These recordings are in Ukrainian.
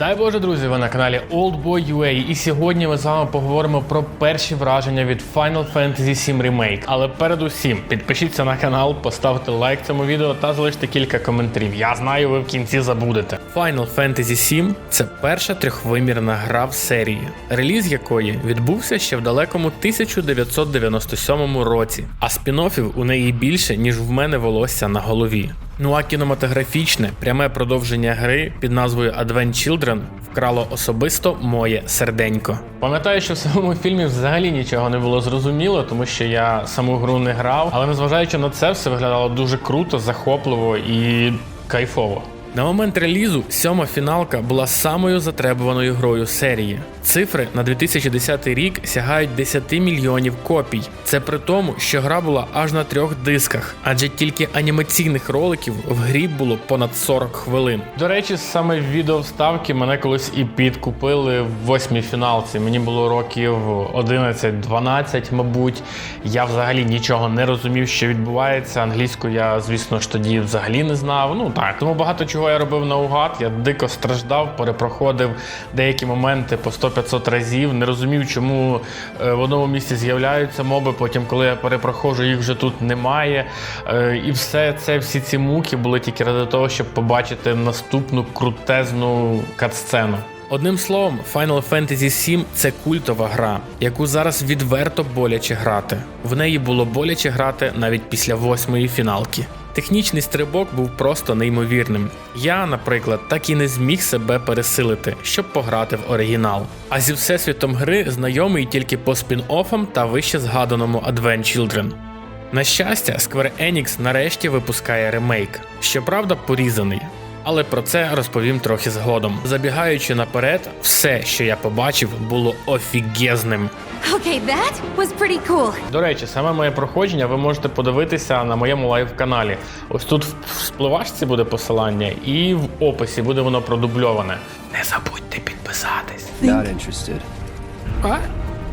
Дай Боже, друзі, ви на каналі Oldboy.ua і сьогодні ми з вами поговоримо про перші враження від Final Fantasy VII Remake. Але передусім підпишіться на канал, поставте лайк цьому відео та залиште кілька коментарів. Я знаю, ви в кінці забудете. Final Fantasy VII – це перша трьохвимірна гра в серії, реліз якої відбувся ще в далекому 1997 році, а спін-оффів у неї більше, ніж в мене волосся на голові. Ну а кінематографічне пряме продовження гри під назвою Advent Children вкрало особисто моє серденько. Пам'ятаю, що в самому фільмі взагалі нічого не було зрозуміло, тому що я саму гру не грав, але незважаючи на це, все виглядало дуже круто, захопливо і кайфово. На момент релізу сьома фіналка була самою затребуваною грою серії. Цифри на 2010 рік сягають 10 мільйонів копій. Це при тому, що гра була аж на трьох дисках, адже тільки анімаційних роликів в грі було понад 40 хвилин. До речі, саме відео вставки мене колись і підкупили в восьмій фіналці. Мені було років 11-12, мабуть. Я взагалі нічого не розумів, що відбувається. Англійську я, звісно ж, тоді взагалі не знав. Ну так, тому багато чого я робив наугад. Я дико страждав, перепроходив деякі моменти по 100-500 разів. Не розумів, чому е, в одному місці з'являються моби. Потім, коли я перепроходжу, їх вже тут немає. Е, І все це, всі ці муки були тільки ради того, щоб побачити наступну крутезну катсцену. Одним словом, Final Fantasy VII – це культова гра, яку зараз відверто боляче грати. В неї було боляче грати навіть після восьмої фіналки. Технічний стрибок був просто неймовірним. Я, наприклад, так і не зміг себе пересилити, щоб пограти в оригінал. А зі всесвітом гри знайомий тільки по спін-оффам та вище згаданому Advent Children. На щастя, Square Enix нарешті випускає ремейк, щоправда, порізаний. Але про це розповім трохи згодом. Забігаючи наперед, все, що я побачив, було офігезним. Okay, that was pretty cool. До речі, саме моє проходження ви можете подивитися на моєму лайв-каналі. Ось тут в спливашці буде посилання, і в описі буде воно продубльоване. Не забудьте підписатись. Not interested.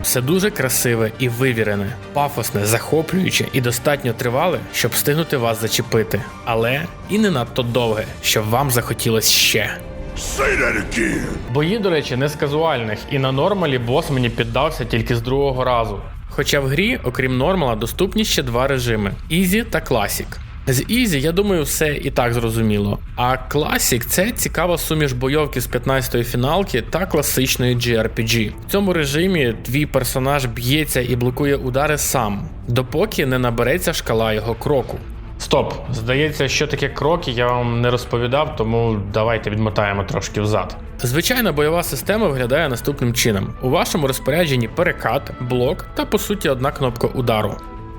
Все дуже красиве і вивірене, пафосне, захоплююче і достатньо тривале, щоб встигнути вас зачепити, але і не надто довге, щоб вам захотілось ще. Say that again. Бої, до речі, не з казуальних, і на нормалі бос мені піддався тільки з другого разу. Хоча в грі, окрім нормала, доступні ще два режими: Easy та Classic. З Easy, я думаю, все і так зрозуміло. А Classic – це цікава суміш бойовки з 15-ї фіналки та класичної JRPG. В цьому режимі твій персонаж б'ється і блокує удари сам, допоки не набереться шкала його кроку. Стоп, здається, що таке кроки, я вам не розповідав, тому давайте відмотаємо трошки взад. Звичайна бойова система виглядає наступним чином: у вашому розпорядженні перекат, блок та по суті одна кнопка удару.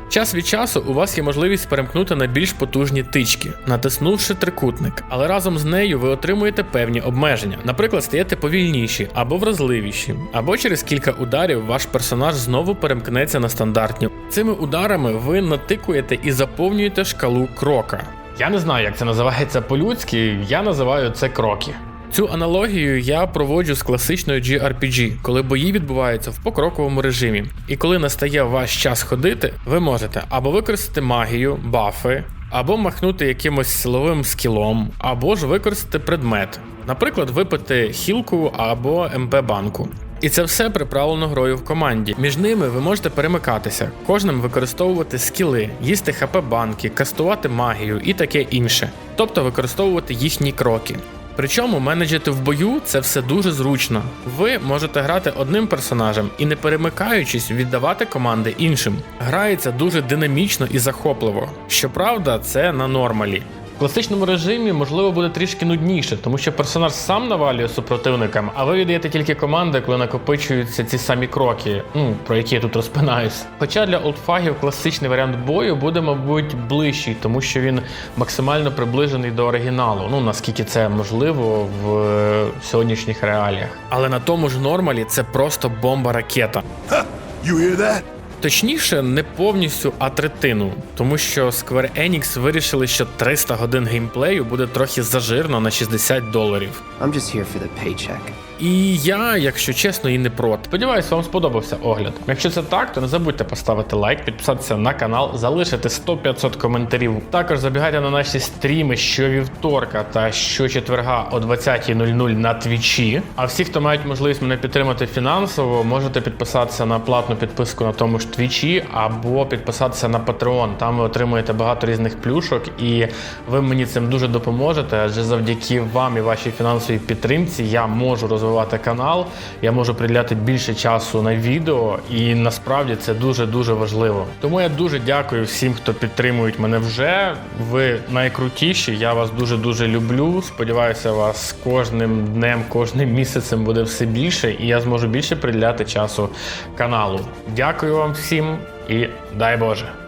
Час від часу у вас є можливість перемкнути на більш потужні тички, натиснувши трикутник, але разом з нею ви отримуєте певні обмеження. Наприклад, стаєте повільніші або вразливіші, або через кілька ударів ваш персонаж знову перемкнеться на стандартні. Цими ударами ви натикуєте і заповнюєте шкалу крока. Я не знаю, як це називається по-людськи, я називаю це кроки. Цю аналогію я проводжу з класичною GRPG, коли бої відбуваються в покроковому режимі. І коли настає ваш час ходити, ви можете або використати магію, бафи, або махнути якимось силовим скілом, або ж використати предмет, наприклад, випити хілку або МП-банку. І це все приправлено грою в команді. Між ними ви можете перемикатися, кожним використовувати скіли, їсти хп банки, кастувати магію і таке інше, тобто використовувати їхні кроки. Причому менеджити в бою це все дуже зручно. Ви можете грати одним персонажем і не перемикаючись віддавати команди іншим. Грається дуже динамічно і захопливо. Щоправда, це на нормалі. В класичному режимі можливо буде трішки нудніше, тому що персонаж сам навалює супротивникам, а ви віддаєте тільки команди, коли накопичуються ці самі кроки, ну про які я тут розпинаюсь. Хоча для олдфагів класичний варіант бою буде, мабуть, ближчий, тому що він максимально приближений до оригіналу. Ну наскільки це можливо в е, сьогоднішніх реаліях. Але на тому ж нормалі це просто бомба ракета. You hear that? Точніше, не повністю, а третину, тому що Square Enix вирішили, що 300 годин геймплею буде трохи зажирно на 60 доларів. I'm just here for the paycheck. І я, якщо чесно, і не проти. Сподіваюсь, вам сподобався огляд. Якщо це так, то не забудьте поставити лайк, підписатися на канал, залишити 100-500 коментарів. Також забігайте на наші стріми щовівторка та щочетверга о 20.00 на твічі. А всі, хто мають можливість мене підтримати фінансово, можете підписатися на платну підписку на тому ж твічі або підписатися на Patreon. Там ви отримуєте багато різних плюшок, і ви мені цим дуже допоможете. Адже завдяки вам і вашій фінансовій підтримці я можу розвивати канал, я можу приділяти більше часу на відео, і насправді це дуже дуже важливо. Тому я дуже дякую всім, хто підтримують мене вже. Ви найкрутіші. Я вас дуже дуже люблю. Сподіваюся, вас кожним днем, кожним місяцем буде все більше, і я зможу більше приділяти часу каналу. Дякую вам всім і дай Боже.